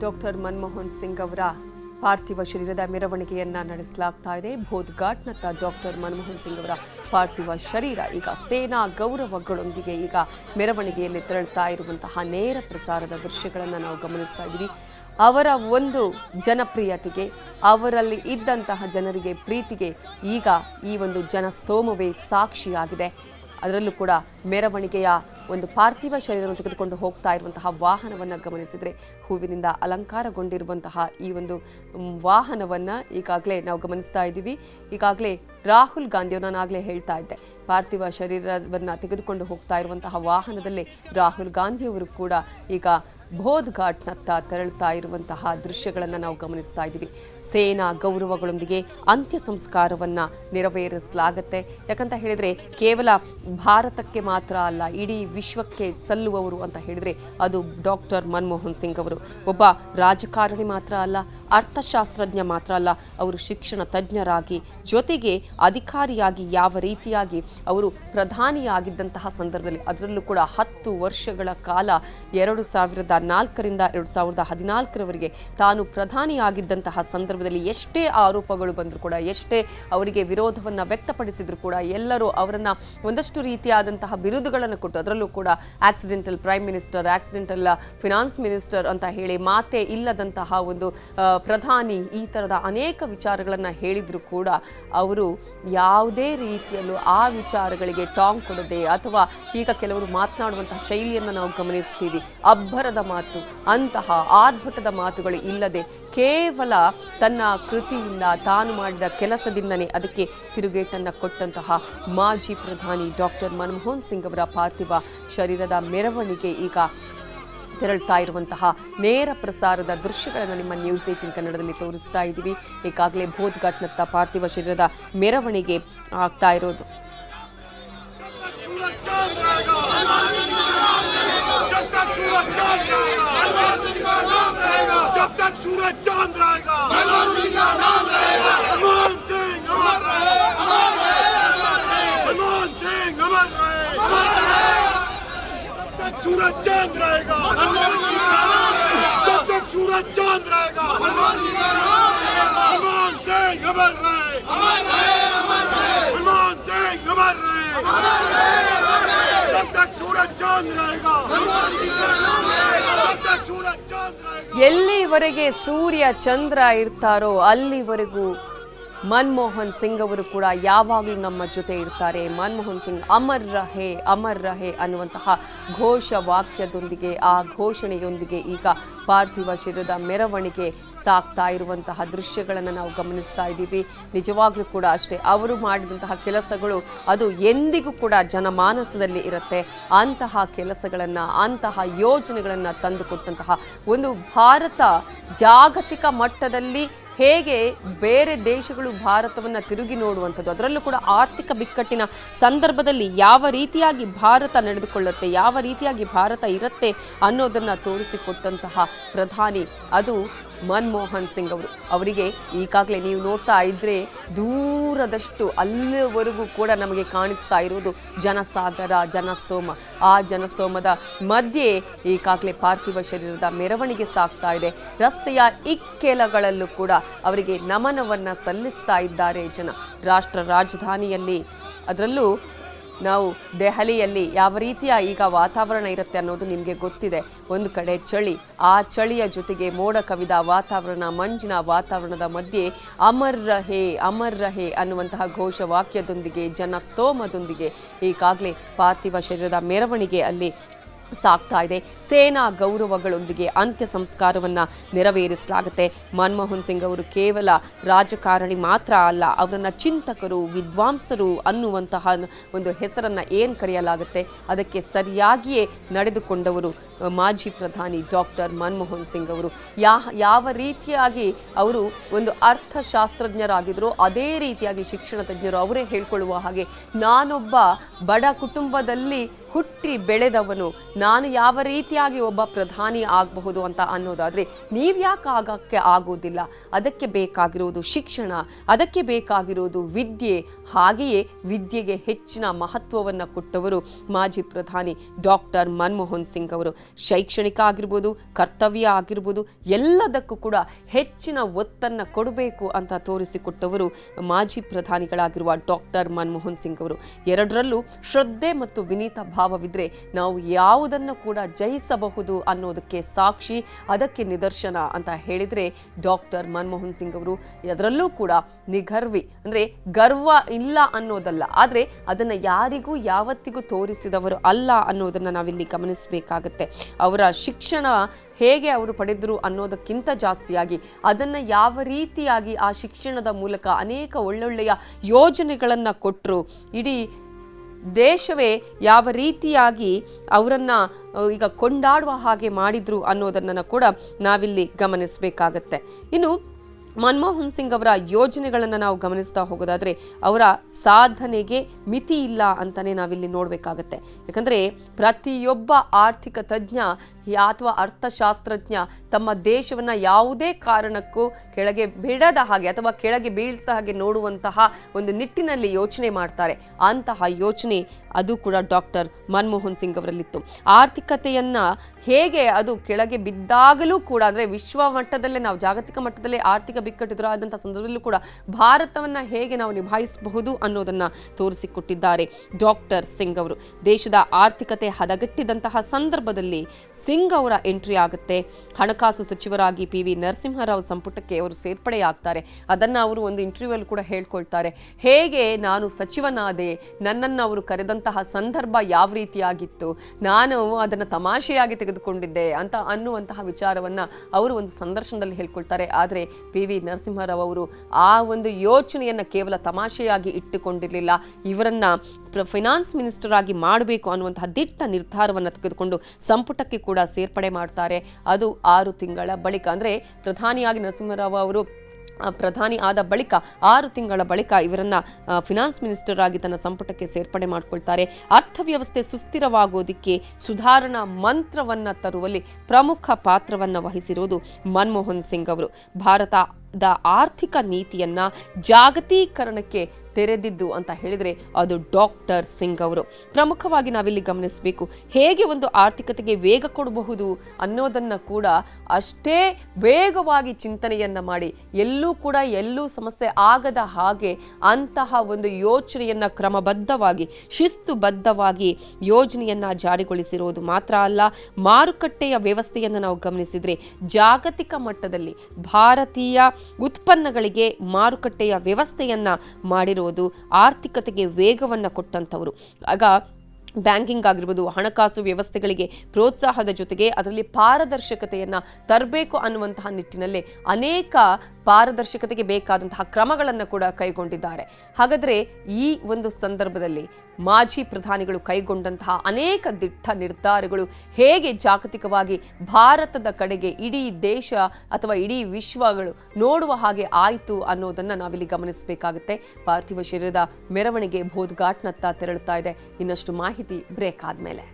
Doctor Manmohan Singh ಅವರ ಪಾರ್ಥಿವ ಶರೀರದ ಮೆರವಣಿಗೆಯನ್ನ ನಡೆಸಲಾಗ್ತಾ ಇದೆ. ಬೋಧ್ಘಾಟ್ನತ್ತ ಡಾಕ್ಟರ್ ಮನಮೋಹನ್ ಸಿಂಗ್ ಅವರ ಪಾರ್ಥಿವ ಶರೀರ ಈಗ ಸೇನಾ ಗೌರವಗಳೊಂದಿಗೆ ಈಗ ಮೆರವಣಿಗೆಯಲ್ಲಿ ತೆರಳ್ತಾ ಇರುವಂತಹ ನೇರ ಪ್ರಸಾರದ ದೃಶ್ಯಗಳನ್ನು ನಾವು ಗಮನಿಸ್ತಾ ಇದ್ದೀವಿ. ಅವರ ಒಂದು ಜನಪ್ರಿಯತೆಗೆ, ಅವರಲ್ಲಿ ಇದ್ದಂತಹ ಜನರಿಗೆ ಪ್ರೀತಿಗೆ ಈಗ ಈ ಒಂದು ಜನಸ್ತೋಮವೇ ಸಾಕ್ಷಿಯಾಗಿದೆ. ಅದರಲ್ಲೂ ಕೂಡ ಮೆರವಣಿಗೆಯ ಒಂದು ಪಾರ್ಥಿವ ಶರೀರವನ್ನು ತೆಗೆದುಕೊಂಡು ಹೋಗ್ತಾ ಇರುವಂತಹ ವಾಹನವನ್ನು ಗಮನಿಸಿದರೆ ಹೂವಿನಿಂದ ಅಲಂಕಾರಗೊಂಡಿರುವಂತಹ ಈ ಒಂದು ವಾಹನವನ್ನು ಈಗಾಗಲೇ ನಾವು ಗಮನಿಸ್ತಾ ಇದ್ದೀವಿ. ಈಗಾಗಲೇ ರಾಹುಲ್ ಗಾಂಧಿಯವರು ನಾನು ಆಗಲೇ ಹೇಳ್ತಾ ಇದ್ದೆ. ಪಾರ್ಥಿವ ಶರೀರವನ್ನು ತೆಗೆದುಕೊಂಡು ಹೋಗ್ತಾ ಇರುವಂತಹ ವಾಹನದಲ್ಲೇ ರಾಹುಲ್ ಗಾಂಧಿಯವರು ಕೂಡ ಈಗ ಬೋಧ್ ಘಾಟ್ನತ್ತ ತೆರಳುತ್ತಾ ಇರುವಂತಹ ದೃಶ್ಯಗಳನ್ನು ನಾವು ಗಮನಿಸ್ತಾ ಇದ್ದೀವಿ. ಸೇನಾ ಗೌರವಗಳೊಂದಿಗೆ ಅಂತ್ಯ ಸಂಸ್ಕಾರವನ್ನು ನೆರವೇರಿಸಲಾಗತ್ತೆ. ಯಾಕಂತ ಹೇಳಿದರೆ ಕೇವಲ ಭಾರತಕ್ಕೆ ಮಾತ್ರ ಅಲ್ಲ, ಇಡೀ ವಿಶ್ವಕ್ಕೆ ಸಲ್ಲುವವರು ಅಂತ ಹೇಳಿದರೆ ಅದು ಡಾಕ್ಟರ್ ಮನಮೋಹನ್ ಸಿಂಗ್ ಅವರು. ಒಬ್ಬ ರಾಜಕಾರಣಿ ಮಾತ್ರ ಅಲ್ಲ, ಅರ್ಥಶಾಸ್ತ್ರಜ್ಞ ಮಾತ್ರ ಅಲ್ಲ, ಅವರು ಶಿಕ್ಷಣ ತಜ್ಞರಾಗಿ, ಜೊತೆಗೆ ಅಧಿಕಾರಿಯಾಗಿ ಯಾವ ರೀತಿಯಾಗಿ ಅವರು ಪ್ರಧಾನಿಯಾಗಿದ್ದಂತಹ ಸಂದರ್ಭದಲ್ಲಿ ಅದರಲ್ಲೂ ಕೂಡ ಹತ್ತು ವರ್ಷಗಳ ಕಾಲ, ಎರಡು ಸಾವಿರದ ನಾಲ್ಕರಿಂದ ಎರಡು ಸಾವಿರದ ಹದಿನಾಲ್ಕರವರೆಗೆ ತಾನು ಪ್ರಧಾನಿಯಾಗಿದ್ದಂತಹ ಸಂದರ್ಭದಲ್ಲಿ ಎಷ್ಟೇ ಆರೋಪಗಳು ಬಂದರೂ ಕೂಡ, ಎಷ್ಟೇ ಅವರಿಗೆ ವಿರೋಧವನ್ನು ವ್ಯಕ್ತಪಡಿಸಿದರೂ ಕೂಡ ಎಲ್ಲರೂ ಅವರನ್ನು ಒಂದಷ್ಟು ರೀತಿಯಾದಂತಹ ಬಿರುದುಗಳನ್ನು ಕೊಟ್ಟು, ಅದರಲ್ಲೂ ಕೂಡ accidental prime minister accidental finance minister ಅಂತ ಹೇಳಿ ಮಾತೇ ಇಲ್ಲದಂತಹ ಒಂದು ಪ್ರಧಾನಿ ಈ ಥರದ ಅನೇಕ ವಿಚಾರಗಳನ್ನು ಹೇಳಿದ್ರು ಕೂಡ ಅವರು ಯಾವುದೇ ರೀತಿಯಲ್ಲೂ ಆ ವಿಚಾರಗಳಿಗೆ ಟಾಂಗ್ ಕೊಡದೆ ಅಥವಾ ಈಗ ಕೆಲವರು ಮಾತನಾಡುವಂತಹ ಶೈಲಿಯನ್ನು ನಾವು ಗಮನಿಸ್ತೀವಿ. ಅಬ್ಬರದ ಮಾತು, ಅಂತಹ ಆರ್ಭಟದ ಮಾತುಗಳು ಇಲ್ಲದೆ ಕೇವಲ ತನ್ನ ಕೃತಿಯಿಂದ ತಾನು ಮಾಡಿದ ಕೆಲಸದಿಂದನೇ ಅದಕ್ಕೆ ತಿರುಗೇಟನ್ನು ಕೊಟ್ಟಂತಹ ಮಾಜಿ ಪ್ರಧಾನಿ ಡಾಕ್ಟರ್ ಮನಮೋಹನ್ ಸಿಂಗ್ ಅವರ ಪಾರ್ಥಿವ ಶರೀರದ ಮೆರವಣಿಗೆ ಈಗ ತೆರಳ್ತಾ ಇರುವಂತಹ ನೇರ ಪ್ರಸಾರದ ದೃಶ್ಯಗಳನ್ನು ನಿಮ್ಮ ನ್ಯೂಸ್ ಏಟಿನ್ ಕನ್ನಡದಲ್ಲಿ ತೋರಿಸ್ತಾ ಇದ್ದೀವಿ. ಈಗಾಗಲೇ ಬೋಧ್ಘಾಟ್ನತ್ತ ಪಾರ್ಥಿವ ಶರೀರದ ಮೆರವಣಿಗೆ ಆಗ್ತಾ ಇರೋದು. राजनीति का नाम रहेगा। जब तक सूरज चाँद रहेगा। भगवान का नाम रहेगा। हनुमान सिंह अमर रहे। अमर रहे अमर रहे। हनुमान सिंह अमर रहे। अमर रहे। जब तक सूरज चाँद रहेगा। भगवान का नाम रहेगा। जब तक सूरज चाँद रहेगा। भगवान का नाम रहेगा। हनुमान सिंह अमर रहे। अमर रहे अमर रहे। हनुमान सिंह अमर रहे। अमर रहे अमर रहे। जब तक सूरज चाँद रहेगा। भगवान का ಎಲ್ಲಿವರೆಗೆ ಸೂರ್ಯ ಚಂದ್ರ ಇರ್ತಾರೋ ಅಲ್ಲಿವರೆಗೂ ಮನಮೋಹನ್ ಸಿಂಗ್ ಅವರು ಕೂಡ ಯಾವಾಗಲೂ ನಮ್ಮ ಜೊತೆ ಇರ್ತಾರೆ. ಮನಮೋಹನ್ ಸಿಂಗ್ ಅಮರ್ ರಹೇ, ಅಮರ್ ರಹೆ ಅನ್ನುವಂತಹ ಘೋಷ ವಾಕ್ಯದೊಂದಿಗೆ ಆ ಘೋಷಣೆಯೊಂದಿಗೆ ಈಗ ಪಾರ್ಥಿವ ಶರೀರದ ಮೆರವಣಿಗೆ ಸಾಕ್ತಾ ಇರುವಂತಹ ದೃಶ್ಯಗಳನ್ನು ನಾವು ಗಮನಿಸ್ತಾ ಇದ್ದೀವಿ. ನಿಜವಾಗ್ಲೂ ಕೂಡ ಅಷ್ಟೇ. ಅವರು ಮಾಡಿದಂತಹ ಕೆಲಸಗಳು ಅದು ಎಂದಿಗೂ ಕೂಡ ಜನಮಾನಸದಲ್ಲಿ ಇರುತ್ತೆ. ಅಂತಹ ಕೆಲಸಗಳನ್ನು, ಅಂತಹ ಯೋಜನೆಗಳನ್ನು ತಂದುಕೊಟ್ಟಂತಹ ಒಂದು ಭಾರತ ಜಾಗತಿಕ ಮಟ್ಟದಲ್ಲಿ ಹೇಗೆ ಬೇರೆ ದೇಶಗಳು ಭಾರತವನ್ನು ತಿರುಗಿ ನೋಡುವಂಥದ್ದು, ಅದರಲ್ಲೂ ಕೂಡ ಆರ್ಥಿಕ ಬಿಕ್ಕಟ್ಟಿನ ಸಂದರ್ಭದಲ್ಲಿ ಯಾವ ರೀತಿಯಾಗಿ ಭಾರತ ನಡೆದುಕೊಳ್ಳುತ್ತೆ, ಯಾವ ರೀತಿಯಾಗಿ ಭಾರತ ಇರುತ್ತೆ ಅನ್ನೋದನ್ನು ತೋರಿಸಿಕೊಟ್ಟಂತಹ ಪ್ರಧಾನಿ. ಅದು ಮನಮೋಹನ್ ಸಿಂಗ್ ಅವರು. ಅವರಿಗೆ ಈಗಾಗಲೇ ನೀವು ನೋಡ್ತಾ ಇದ್ರೆ ದೂರದಷ್ಟು ಅಲ್ಲಿವರೆಗೂ ಕೂಡ ನಮಗೆ ಕಾಣಿಸ್ತಾ ಇರುವುದು ಜನಸಾಗರ, ಜನಸ್ತೋಮ. ಆ ಜನಸ್ತೋಮದ ಮಧ್ಯೆ ಈಗಾಗಲೇ ಪಾರ್ಥಿವ ಶರೀರದ ಮೆರವಣಿಗೆ ಸಾಗ್ತಾ ಇದೆ. ರಸ್ತೆಯ ಇಕ್ಕೆಲಗಳಲ್ಲೂ ಕೂಡ ಅವರಿಗೆ ನಮನವನ್ನು ಸಲ್ಲಿಸ್ತಾ ಇದ್ದಾರೆ ಜನ. ರಾಷ್ಟ್ರ ರಾಜಧಾನಿಯಲ್ಲಿ ಅದರಲ್ಲೂ ನಾವು ದೆಹಲಿಯಲ್ಲಿ ಯಾವ ರೀತಿಯ ಈಗ ವಾತಾವರಣ ಇರುತ್ತೆ ಅನ್ನೋದು ನಿಮಗೆ ಗೊತ್ತಿದೆ. ಒಂದು ಕಡೆ ಚಳಿ, ಆ ಚಳಿಯ ಜೊತೆಗೆ ಮೋಡ ಕವಿದ ವಾತಾವರಣ, ಮಂಜಿನ ವಾತಾವರಣದ ಮಧ್ಯೆ ಅಮರ್ ರಹೇ ಅಮರ್ ರಹೇ ಅನ್ನುವಂತಹ ಘೋಷವಾಕ್ಯದೊಂದಿಗೆ, ಜನಸ್ತೋಮದೊಂದಿಗೆ ಈಗಾಗಲೇ ಪಾರ್ಥಿವ ಶರೀರದ ಮೆರವಣಿಗೆ ಅಲ್ಲಿ ಸಾಗ್ತಾ ಇದೆ. ಸೇನಾ ಗೌರವಗಳೊಂದಿಗೆ ಅಂತ್ಯ ಸಂಸ್ಕಾರವನ್ನು ನೆರವೇರಿಸಲಾಗುತ್ತೆ. ಮನಮೋಹನ್ ಸಿಂಗ್ ಅವರು ಕೇವಲ ರಾಜಕಾರಣಿ ಮಾತ್ರ ಅಲ್ಲ, ಅವರನ್ನು ಚಿಂತಕರು, ವಿದ್ವಾಂಸರು ಅನ್ನುವಂತಹ ಒಂದು ಹೆಸರನ್ನು ಏನು ಕರೆಯಲಾಗುತ್ತೆ? ಅದಕ್ಕೆ ಸರಿಯಾಗಿಯೇ ನಡೆದುಕೊಂಡವರು ಮಾಜಿ ಪ್ರಧಾನಿ ಡಾಕ್ಟರ್ ಮನಮೋಹನ್ ಸಿಂಗ್ ಅವರು. ಯಾ, ಯಾವ ರೀತಿಯಾಗಿ ಅವರು ಒಂದು ಅರ್ಥಶಾಸ್ತ್ರಜ್ಞರಾಗಿದ್ರು ಅದೇ ರೀತಿಯಾಗಿ ಶಿಕ್ಷಣ ತಜ್ಞರು ಅವರೇ ಹೇಳ್ಕೊಳ್ಳುವ ಹಾಗೆ ನಾನೊಬ್ಬ ಬಡ ಕುಟುಂಬದಲ್ಲಿ ಹುಟ್ಟಿ ಬೆಳೆದವನು ನಾನು ಯಾವ ರೀತಿಯಾಗಿ ಒಬ್ಬ ಪ್ರಧಾನಿ ಆಗಬಹುದು ಅಂತ ಅನ್ನೋದಾದರೆ ನೀವು ಯಾಕೆ ಆಗಕ್ಕೆ ಆಗೋದಿಲ್ಲ? ಅದಕ್ಕೆ ಬೇಕಾಗಿರೋದು ಶಿಕ್ಷಣ, ಅದಕ್ಕೆ ಬೇಕಾಗಿರೋದು ವಿದ್ಯೆ. ಹಾಗೆಯೇ ವಿದ್ಯೆಗೆ ಹೆಚ್ಚಿನ ಮಹತ್ವವನ್ನು ಕೊಟ್ಟವರು ಮಾಜಿ ಪ್ರಧಾನಿ ಡಾಕ್ಟರ್ ಮನಮೋಹನ್ ಸಿಂಗ್ ಅವರು. ಶೈಕ್ಷಣಿಕ ಆಗಿರ್ಬೋದು, ಕರ್ತವ್ಯ ಆಗಿರ್ಬೋದು, ಎಲ್ಲದಕ್ಕೂ ಕೂಡ ಹೆಚ್ಚಿನ ಒತ್ತನ್ನು ಕೊಡಬೇಕು ಅಂತ ತೋರಿಸಿಕೊಟ್ಟವರು ಮಾಜಿ ಪ್ರಧಾನಿಗಳಾಗಿರುವ ಡಾಕ್ಟರ್ ಮನಮೋಹನ್ ಸಿಂಗ್ ಅವರು. ಎರಡರಲ್ಲೂ ಶ್ರದ್ಧೆ ಮತ್ತು ವಿನೀತ ಭಾವವಿದ್ರೆ ನಾವು ಯಾವುದನ್ನು ಕೂಡ ಜಯಿಸಬಹುದು ಅನ್ನೋದಕ್ಕೆ ಸಾಕ್ಷಿ, ಅದಕ್ಕೆ ನಿದರ್ಶನ ಅಂತ ಹೇಳಿದರೆ ಡಾಕ್ಟರ್ ಮನಮೋಹನ್ ಸಿಂಗ್ ಅವರು. ಅದರಲ್ಲೂ ಕೂಡ ನಿಗರ್ವಿ ಅಂದರೆ ಗರ್ವ ಇಲ್ಲ ಅನ್ನೋದಲ್ಲ, ಆದರೆ ಅದನ್ನು ಯಾರಿಗೂ ಯಾವತ್ತಿಗೂ ತೋರಿಸಿದವರು ಅಲ್ಲ ಅನ್ನೋದನ್ನು ನಾವಿಲ್ಲಿ ಗಮನಿಸಬೇಕಾಗತ್ತೆ. ಅವರ ಶಿಕ್ಷಣ ಹೇಗೆ ಅವರು ಪಡೆದರು ಅನ್ನೋದಕ್ಕಿಂತ ಜಾಸ್ತಿಯಾಗಿ, ಅದನ್ನು ಯಾವ ರೀತಿಯಾಗಿ ಆ ಶಿಕ್ಷಣದ ಮೂಲಕ ಅನೇಕ ಒಳ್ಳೊಳ್ಳೆಯ ಯೋಜನೆಗಳನ್ನು ಕೊಟ್ಟರು ಇಡೀ ದೇಶವೇ ಯಾವ ರೀತಿಯಾಗಿ ಅವರನ್ನು ಈಗ ಕೊಂಡಾಡುವ ಹಾಗೆ ಮಾಡಿದ್ರು ಅನ್ನೋದನ್ನು ಕೂಡ ನಾವಿಲ್ಲಿ ಗಮನಿಸಬೇಕಾಗತ್ತೆ. ಇನ್ನು ಮನಮೋಹನ್ ಸಿಂಗ್ ಅವರ ಯೋಜನೆಗಳನ್ನು ನಾವು ಗಮನಿಸ್ತಾ ಹೋಗೋದಾದರೆ ಅವರ ಸಾಧನೆಗೆ ಮಿತಿ ಇಲ್ಲ ಅಂತಲೇ ನಾವಿಲ್ಲಿ ನೋಡಬೇಕಾಗತ್ತೆ. ಯಾಕಂದರೆ ಪ್ರತಿಯೊಬ್ಬ ಆರ್ಥಿಕ ತಜ್ಞ ಅಥವಾ ಅರ್ಥಶಾಸ್ತ್ರಜ್ಞ ತಮ್ಮ ದೇಶವನ್ನು ಯಾವುದೇ ಕಾರಣಕ್ಕೂ ಕೆಳಗೆ ಬಿಡದ ಹಾಗೆ ಅಥವಾ ಕೆಳಗೆ ಬೀಳ್ಸ ಹಾಗೆ ನೋಡುವಂತಹ ಒಂದು ನಿಟ್ಟಿನಲ್ಲಿ ಯೋಚನೆ ಮಾಡ್ತಾರೆ. ಅಂತಹ ಯೋಚನೆ ಅದು ಕೂಡ ಡಾಕ್ಟರ್ ಮನಮೋಹನ್ ಸಿಂಗ್ ಅವರಲ್ಲಿತ್ತು. ಆರ್ಥಿಕತೆಯನ್ನ ಹೇಗೆ ಅದು ಕೆಳಗೆ ಬಿದ್ದಾಗಲೂ ಕೂಡ ಅಂದರೆ ವಿಶ್ವ ಮಟ್ಟದಲ್ಲೇ ನಾವು ಜಾಗತಿಕ ಮಟ್ಟದಲ್ಲೇ ಆರ್ಥಿಕ ಬಿಕ್ಕಟ್ಟು ಎದುರಾದಂಥ ಸಂದರ್ಭದಲ್ಲೂ ಕೂಡ ಭಾರತವನ್ನು ಹೇಗೆ ನಾವು ನಿಭಾಯಿಸಬಹುದು ಅನ್ನೋದನ್ನು ತೋರಿಸಿಕೊಟ್ಟಿದ್ದಾರೆ ಡಾಕ್ಟರ್ ಸಿಂಗ್ ಅವರು. ದೇಶದ ಆರ್ಥಿಕತೆ ಹದಗೆಟ್ಟಿದಂತಹ ಸಂದರ್ಭದಲ್ಲಿ ಅವರ ಎಂಟ್ರಿ ಆಗುತ್ತೆ. ಹಣಕಾಸು ಸಚಿವರಾಗಿ ಪಿ ವಿ ನರಸಿಂಹರಾವ್ ಸಂಪುಟಕ್ಕೆ ಅವರು ಸೇರ್ಪಡೆಯಾಗ್ತಾರೆ. ಅದನ್ನು ಅವರು ಒಂದು ಇಂಟರ್ವ್ಯೂವಲ್ಲಿ ಕೂಡ ಹೇಳ್ಕೊಳ್ತಾರೆ. ಹೇಗೆ ನಾನು ಸಚಿವನಾದೆ, ನನ್ನನ್ನು ಅವರು ಕರೆದಂತಹ ಸಂದರ್ಭ ಯಾವ ರೀತಿಯಾಗಿತ್ತು, ನಾನು ಅದನ್ನು ತಮಾಷೆಯಾಗಿ ತೆಗೆದುಕೊಂಡಿದ್ದೆ ಅಂತ ಅನ್ನುವಂತಹ ವಿಚಾರವನ್ನು ಅವರು ಒಂದು ಸಂದರ್ಶನದಲ್ಲಿ ಹೇಳ್ಕೊಳ್ತಾರೆ. ಆದರೆ ಪಿ ವಿ ನರಸಿಂಹರಾವ್ ಅವರು ಆ ಒಂದು ಯೋಚನೆಯನ್ನು ಕೇವಲ ತಮಾಷೆಯಾಗಿ ಇಟ್ಟುಕೊಂಡಿರಲಿಲ್ಲ. ಇವರನ್ನ ಫೈನಾನ್ಸ್ ಮಿನಿಸ್ಟರ್ ಆಗಿ ಮಾಡಬೇಕು ಅನ್ನುವಂತಹ ದಿಟ್ಟ ನಿರ್ಧಾರವನ್ನು ತೆಗೆದುಕೊಂಡು ಸಂಪುಟಕ್ಕೆ ಕೂಡ ಸೇರ್ಪಡೆ ಮಾಡ್ತಾರೆ. ಅದು ಆರು ತಿಂಗಳ ಬಳಿಕ. ಅಂದರೆ ಪ್ರಧಾನಿಯಾಗಿ ನರಸಿಂಹರಾವ್ ಅವರು ಪ್ರಧಾನಿ ಆದ ಬಳಿಕ, ಆರು ತಿಂಗಳ ಬಳಿಕ ಇವರನ್ನ ಫಿನಾನ್ಸ್ ಮಿನಿಸ್ಟರ್ ಆಗಿ ತನ್ನ ಸಂಪುಟಕ್ಕೆ ಸೇರ್ಪಡೆ ಮಾಡ್ಕೊಳ್ತಾರೆ. ಅರ್ಥವ್ಯವಸ್ಥೆ ಸುಸ್ಥಿರವಾಗೋದಿಕ್ಕೆ ಸುಧಾರಣಾ ಮಂತ್ರವನ್ನ ತರುವಲ್ಲಿ ಪ್ರಮುಖ ಪಾತ್ರವನ್ನ ವಹಿಸಿರುವುದು ಮನಮೋಹನ್ ಸಿಂಗ್ ಅವರು. ಭಾರತದ ಆರ್ಥಿಕ ನೀತಿಯನ್ನ ಜಾಗತೀಕರಣಕ್ಕೆ ತೆರೆದಿದ್ದು ಅಂತ ಹೇಳಿದರೆ ಅದು ಡಾಕ್ಟರ್ ಸಿಂಗ್ ಅವರು. ಪ್ರಮುಖವಾಗಿ ನಾವಿಲ್ಲಿ ಗಮನಿಸಬೇಕು, ಹೇಗೆ ಒಂದು ಆರ್ಥಿಕತೆಗೆ ವೇಗ ಕೊಡಬಹುದು ಅನ್ನೋದನ್ನು ಕೂಡ ಅಷ್ಟೇ ವೇಗವಾಗಿ ಚಿಂತನೆಯನ್ನ ಮಾಡಿ, ಎಲ್ಲೂ ಕೂಡ ಎಲ್ಲೂ ಸಮಸ್ಯೆ ಆಗದ ಹಾಗೆ ಅಂತಹ ಒಂದು ಯೋಚನೆಯನ್ನ ಕ್ರಮಬದ್ಧವಾಗಿ, ಶಿಸ್ತುಬದ್ಧವಾಗಿ ಯೋಜನೆಯನ್ನ ಜಾರಿಗೊಳಿಸಿರುವುದು ಮಾತ್ರ ಅಲ್ಲ, ಮಾರುಕಟ್ಟೆಯ ವ್ಯವಸ್ಥೆಯನ್ನು ನಾವು ಗಮನಿಸಿದರೆ ಜಾಗತಿಕ ಮಟ್ಟದಲ್ಲಿ ಭಾರತೀಯ ಉತ್ಪನ್ನಗಳಿಗೆ ಮಾರುಕಟ್ಟೆಯ ವ್ಯವಸ್ಥೆಯನ್ನ ಆರ್ಥಿಕತೆಗೆ ವೇಗವನ್ನು ಕೊಟ್ಟಂಥವರು. ಆಗ ಬ್ಯಾಂಕಿಂಗ್ ಆಗಿರ್ಬೋದು, ಹಣಕಾಸು ವ್ಯವಸ್ಥೆಗಳಿಗೆ ಪ್ರೋತ್ಸಾಹದ ಜೊತೆಗೆ ಅದರಲ್ಲಿ ಪಾರದರ್ಶಕತೆಯನ್ನು ತರಬೇಕು ಅನ್ನುವಂತಹ ನಿಟ್ಟಿನಲ್ಲಿ ಅನೇಕ ಪಾರದರ್ಶಕತೆಗೆ ಬೇಕಾದಂತಹ ಕ್ರಮಗಳನ್ನು ಕೂಡ ಕೈಗೊಂಡಿದ್ದಾರೆ. ಹಾಗಾದರೆ ಈ ಒಂದು ಸಂದರ್ಭದಲ್ಲಿ ಮಾಜಿ ಪ್ರಧಾನಿಗಳು ಕೈಗೊಂಡಂತಹ ಅನೇಕ ದಿಟ್ಟ ನಿರ್ಧಾರಗಳು ಹೇಗೆ ಜಾಗತಿಕವಾಗಿ ಭಾರತದ ಕಡೆಗೆ ಇಡೀ ದೇಶ ಅಥವಾ ಇಡೀ ವಿಶ್ವಗಳು ನೋಡುವ ಹಾಗೆ ಆಯಿತು ಅನ್ನೋದನ್ನು ನಾವಿಲ್ಲಿ ಗಮನಿಸಬೇಕಾಗುತ್ತೆ. ಪಾರ್ಥಿವ ಶರೀರದ ಮೆರವಣಿಗೆ ಬೋಧ್ಘಾಟ್ನತ್ತ ತೆರಳುತ್ತಾ ಇದೆ. ಇನ್ನಷ್ಟು ಮಾಹಿತಿ ಬ್ರೇಕ್ ಆದಮೇಲೆ.